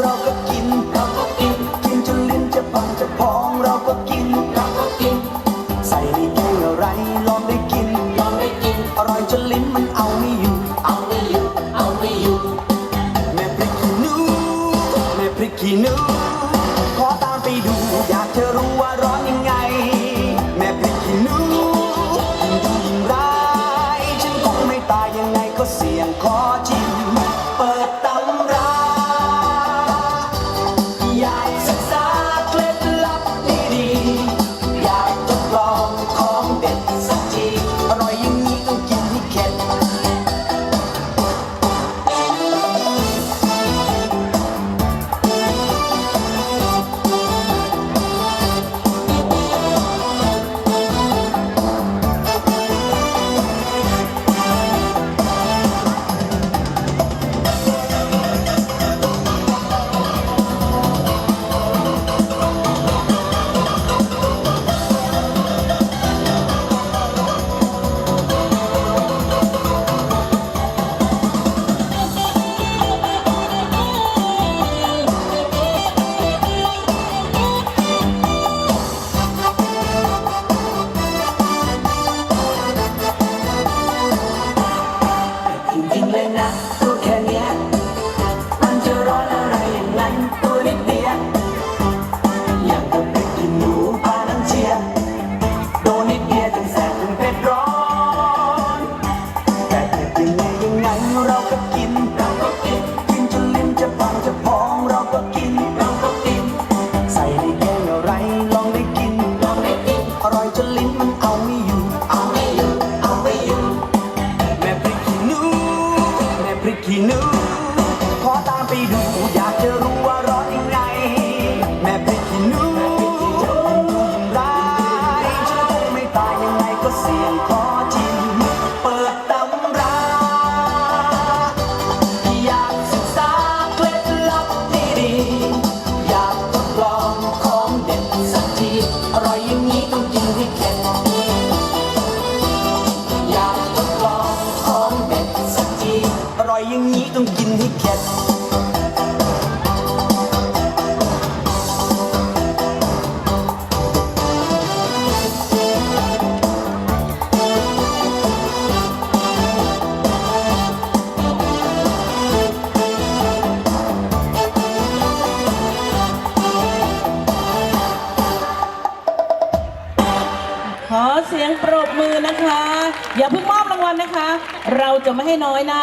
เราก็กิน เราก็กิน กินจนลิ้นจะปังจะพองเราก็กิน เราก็กิน ใส่ได้แค่ไรลองได้กิน ลองได้กิน อร่อยจนลิ้นมันเอาไม่อยู่ เอาไม่อยู่ เอาไม่อยู่ แม่พริกขี้หนู แม่พริกขี้หนู ขอตามไปดู อยากจะรู้ว่าร้อนยังไง แม่พริกขี้หนูยิ่งดูยิ่งร้าย ฉันคงไม่ตายยังไงก็เสี่ยงขอจิ้ม you. ขอเสียงปรบมือนะคะ อย่าเพิ่งมอบรางวัลนะคะ เราจะไม่ให้น้อยนะ